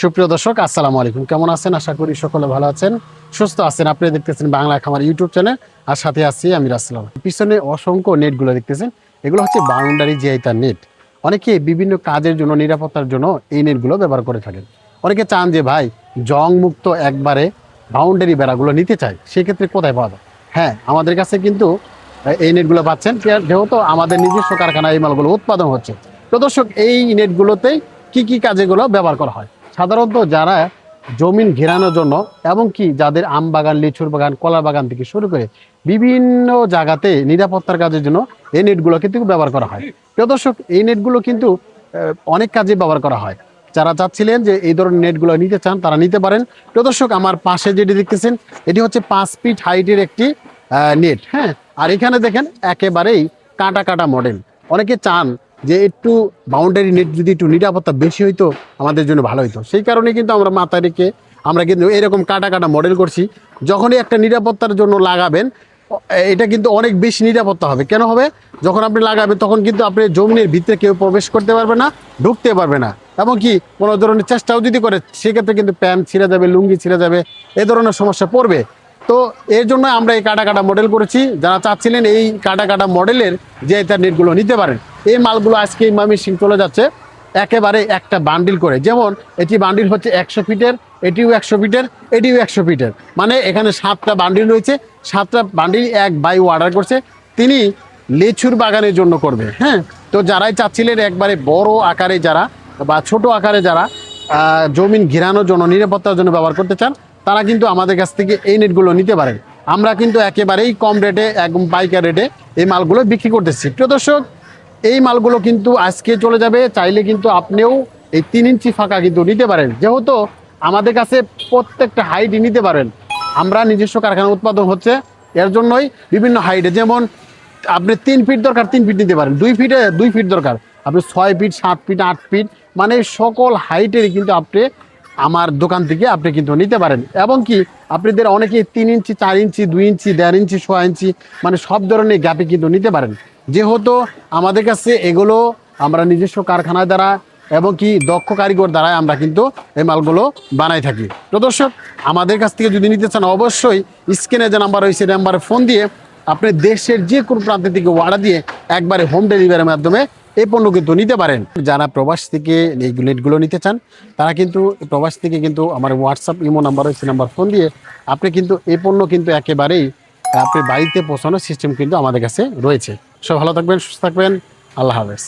সুপ্রিয় দর্শক, আসসালামু আলাইকুম। কেমন আছেন? আশা করি সকলে ভালো আছেন। সুস্থ আছেন। আপনি দেখতেছেন বাংলা খামার ইউটিউব চ্যানেল। আর সাথে আছি আমি রাসলাম পিছনে অসংখ্য নেটগুলো দেখতেছেন। এগুলো হচ্ছে বাউন্ডারি জিআইতার নেট। অনেকে বিভিন্ন কাজের জন্য, নিরাপত্তার জন্য এই নেটগুলো ব্যবহার করে থাকেন। অনেকে চান যে, ভাই, জং মুক্ত একবারে বাউন্ডারি বেড়াগুলো নিতে চায় সেক্ষেত্রে কোথায় পাওয়া যায়? হ্যাঁ আমাদের কাছে কিন্তু এই নেটগুলো পাচ্ছেন। যেহেতু আমাদের নিজস্ব কারখানায় এই মালগুলো উৎপাদন হচ্ছে। তো দর্শক, এই নেটগুলোতেই কি কি কাজেগুলো ব্যবহার করা হয়? সাধারণত যারা জমিন ঘেরানোর জন্য এবং কি যাদের আম বাগান, লিচুর বাগান, কলা বাগান থেকে শুরু করে বিভিন্ন জায়গাতে নিরাপত্তার কাজের জন্য এই নেটগুলো কিন্তু ব্যবহার করা হয়। প্রিয় দর্শক, এই নেটগুলো কিন্তু অনেক কাজে ব্যবহার করা হয়। যারা চাচ্ছিলেন যে এই ধরনের নেটগুলো নিতে চান, তারা নিতে পারেন। প্রিয় দর্শক, আমার পাশে যেটি দেখতেছেন, এটি হচ্ছে পাঁচ ফিট হাইটের একটি নেট হ্যাঁ? আর এখানে দেখেন, একেবারেই কাটা কাটা মডেল। অনেকে চান যে একটু বাউন্ডারি নেট যদি একটু নিরাপত্তা বেশি হইতো, আমাদের জন্য ভালো হইতো। সেই কারণে কিন্তু আমরা মাথায় রেখে আমরা কিন্তু এরকম কাটা কাটা মডেল করছি। যখনই একটা নিরাপত্তার জন্য লাগাবেন, এটা কিন্তু অনেক বেশি নিরাপত্তা হবে। কেন হবে? যখন আপনি লাগাবেন, তখন কিন্তু আপনি জমিনের ভিতরে কেউ প্রবেশ করতে পারবে না, ঢুকতে পারবে না। এবং কি, কোনো ধরনের চেষ্টাও যদি করে, সেক্ষেত্রে কিন্তু প্যান্ট ছিঁড়ে যাবে, লুঙ্গি ছিঁড়ে যাবে, এ ধরনের সমস্যা পড়বে। তো এর জন্য আমরা এই কাটা কাটা মডেল করেছি। যারা চাচ্ছিলেন এই কাটা কাটা মডেলের যে তার নেটগুলো নিতে পারেন। এই মালগুলো আজকে এই মামি সিং চলে যাচ্ছে। একেবারে একটা বান্ডিল করে। যেমন এটি বান্ডিল হচ্ছে একশো ফিটের, এটিও একশো ফিটের, এটিও একশো ফিটের। মানে এখানে সাতটা বান্ডিল রয়েছে। সাতটা বান্ডিল এক বাই অর্ডার করছে। তিনি লেচুর বাগানের জন্য করবে। হ্যাঁ? তো যারাই চাচ্ছিলেন একবারে বড় আকারে যারা বা ছোট আকারে যারা জমিন ঘেরানোর জন্য, নিরাপত্তার জন্য ব্যবহার করতে চান তারা কিন্তু আমাদের কাছ থেকে এই নেটগুলো নিতে পারেন আমরা কিন্তু একেবারেই কম রেটে একদম পাইকার রেটে এই মালগুলো বিক্রি করতেছি। প্রিয় দর্শক, এই মালগুলো কিন্তু আজকে চলে যাবে। চাইলে কিন্তু আপনিও এই তিন ইঞ্চি ফাঁকা কিন্তু নিতে পারেন। যেহেতু আমাদের কাছে প্রত্যেকটা হাইটই নিতে পারেন। আমরা নিজস্ব কারখানা উৎপাদন হচ্ছে। এর জন্যই বিভিন্ন হাইটে যেমন আপনি তিন ফিট দরকার, তিন ফিট নিতে পারেন। দুই ফিটে দুই ফিট দরকার। আপনি ছয় ফিট সাত ফিট আট ফিট মানে সকল হাইটেরই কিন্তু আপনি আমার দোকান থেকে আপনি কিন্তু নিতে পারেন। এবং কি, আপনাদের অনেকে তিন ইঞ্চি, চার ইঞ্চি, দুই ইঞ্চি, দেড় ইঞ্চি ছ ইঞ্চি মানে সব ধরনের গ্যাপে কিন্তু নিতে পারেন। যেহেতু আমাদের কাছে এগুলো আমরা নিজস্ব কারখানায় দ্বারা এবং কি দক্ষ কারিগর দ্বারা আমরা কিন্তু এই মালগুলো বানাই থাকি। তো দর্শক, আমাদের কাছ থেকে যদি নিতে চান অবশ্যই স্ক্রিনে যে নাম্বার রয়েছে নাম্বারে ফোন দিয়ে আপনি দেশের যে কোনো প্রান্ত থেকে অর্ডার দিয়ে একবারে হোম ডেলিভারির মাধ্যমে এই পণ্য কিন্তু নিতে পারেন। যারা প্রবাস থেকে এই নেটগুলো নিতে চান, তারা কিন্তু প্রবাস থেকে কিন্তু আমার হোয়াটসঅ্যাপ ইমো নাম্বার রয়েছে নাম্বার ফোন দিয়ে আপনি কিন্তু এই পণ্য কিন্তু একেবারেই আপনি বাড়িতে পৌঁছানোর সিস্টেম কিন্তু আমাদের কাছে রয়েছে। সব ভালো থাকবেন, সুস্থ থাকবেন। আল্লাহ হাফেজ।